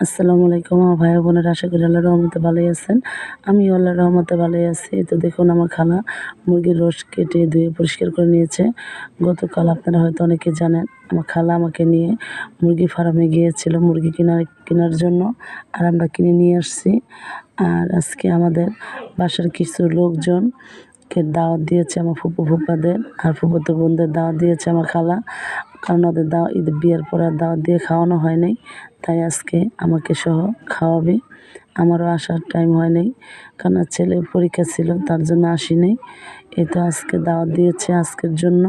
আসসালামু আলাইকুম, আমার ভাই বোনের, আশা করি আল্লাহ রহমতে ভালোই আছেন। আমি আল্লাহ রহমতে ভালোই আছি। তো দেখুন, আমার খালা মুরগির রস কেটে ধুয়ে পরিষ্কার করে নিয়েছে। গতকাল আপনারা হয়তো অনেকে জানেন, আমার খালা আমাকে নিয়ে মুরগি ফার্মে গিয়েছিল, মুরগি কেনার কেনার জন্য, আর আমরা কিনে নিয়ে আসছি। আর আজকে আমাদের বাসার কিছু লোকজন কে দাওয়াত দিয়েছে আমার ফুপু ফুপাদের, আর ফুপুতো বোনদের দাওয়াত দিয়েছে আমার খালা। কারণ ওদের দাওয়া ঈদ, বিয়ের পর আর দাওয়াত দিয়ে খাওয়ানো হয় নাই। তাই আজকে আমাকে সহ খাওয়াবে। আমারও আসার টাইম হয় নাই, কারণ ছেলের পরীক্ষা ছিল, তার জন্য আসি নাই। এই তো আজকে দাওয়াত দিয়েছে আজকের জন্য।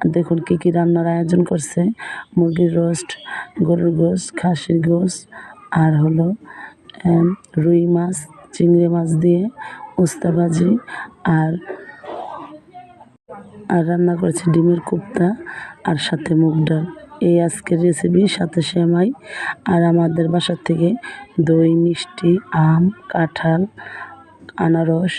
আর দেখুন কী কী রান্নার আয়োজন করছে। মুরগির রোস্ট গরুর গোস খাসির গোস আর হলো রুই মাছ, চিংড়ি মাছ দিয়ে উস্তা ভাজি, আর আর রান্না করেছে ডিমের কোপ্তা, আর সাথে মুগ ডাল। এই আজকের রেসিপি সাথে সেমাই আর আমাদের বাসার থেকে দই, মিষ্টি, আম, কাঁঠাল, আনারস,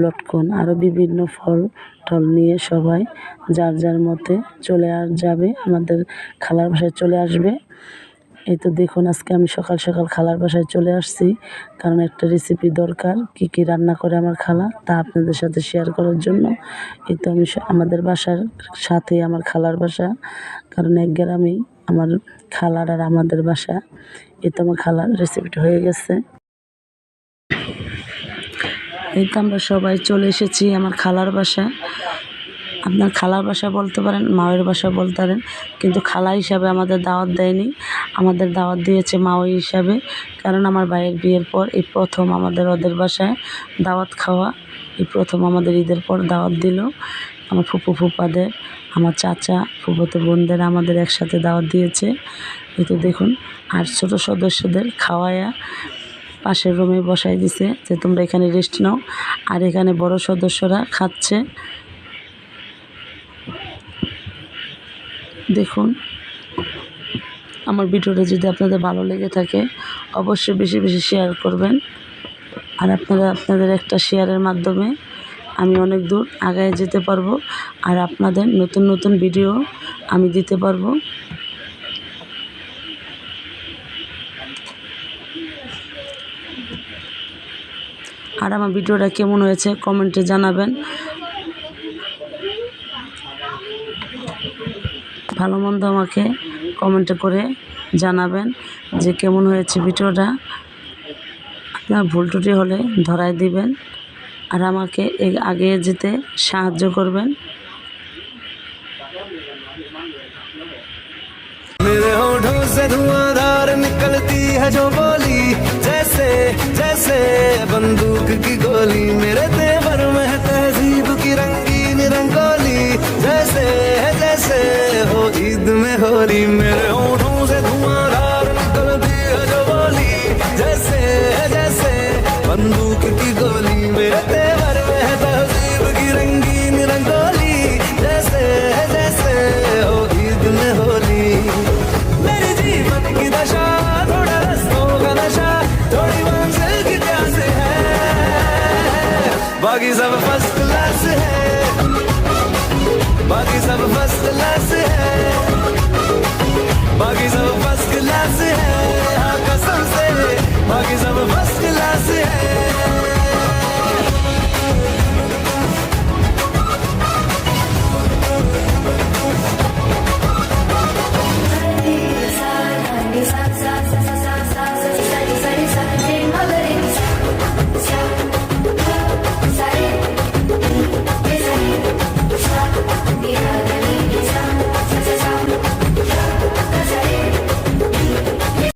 লটকন আরও বিভিন্ন ফল টল নিয়ে সবাই যার যার মতে চলে আর যাবে, আমাদের খালার বাসায় চলে আসবে। এই তো দেখুন, আজকে আমি সকাল সকাল খালার বাসায় চলে আসছি। কারণ একটা রেসিপি দরকার, কি কি রান্না করে আমার খালা, তা আপনাদের সাথে শেয়ার করার জন্য। এই তো আমি আমাদের বাসার সাথেই আমার খালার বাসা। কারণ এক গ্রামেই আমার খালার আর আমাদের বাসা। এই তো আমার খালার রেসিপিটা হয়ে গেছে। এই তো আমরা সবাই চলে এসেছি আমার খালার বাসা। আপনার খালার বাসা বলতে পারেন, মায়ের বাসা বলতে পারেন, কিন্তু খালা হিসাবে আমাদের দাওয়াত দেয়নি। আমাদের দাওয়াত দিয়েছে মাওই হিসাবে, কারণ আমার ভাইয়ের বিয়ের পর এই প্রথম আমাদের ওদের বাসায় দাওয়াত খাওয়া, এই প্রথম আমাদের ঈদের পর দাওয়াত দিল। আমার ফুপু ফুপাদের, আমার চাচা, ফুফুতো বোনদের আমাদের একসাথে দাওয়াত দিয়েছে। এই তো দেখুন, আর ছোটো সদস্যদের খাওয়ায়া পাশের রুমে বসাই দিছে যে তোমরা এখানে রেস্ট নাও, আর এখানে বড় সদস্যরা খাচ্ছে। দেখুন। আমার ভিডিওটা যদি আপনাদের ভালো লেগে থাকে, অবশ্যই বেশি বেশি শেয়ার করবেন। আর আপনারা, আপনাদের একটা শেয়ারের মাধ্যমে আমি অনেক দূর আগায় যেতে পারব, আর আপনাদের নতুন নতুন ভিডিও আমি দিতে পারব। আর আমার ভিডিওটা কেমন হয়েছে কমেন্টে জানাবেন। ভালো মন্দ আমাকে কমেন্টে করে জানাবেন যে কেমন হয়েছে ভিডিওটা আপনার ভুল ত্রুটি হলে ধরাই দিবেন আর আমাকে এ- আগে যেতে সাহায্য করবেন मेरे होठों से धुआंधार निकलती है जो बोली जैसे जैसे बंदूक की गोली मेरे तेवर ईद में होली मेरे होठों से धुआंधार निकलती है जो बोली। जैसे जैसे बंदूक की गोली। मेरे तेवर में है तहजीब की रंगीन रंगोली। जैसे जैसे हो ईद में होली। मेरे जीवन की दशा, थोड़ा रस्तों का नशा, थोड़ी मंजिल की प्यास है। है बाकी सब फ़र्स्ट क्लास है। बाकी सब फ़र्स्ट क्लास है।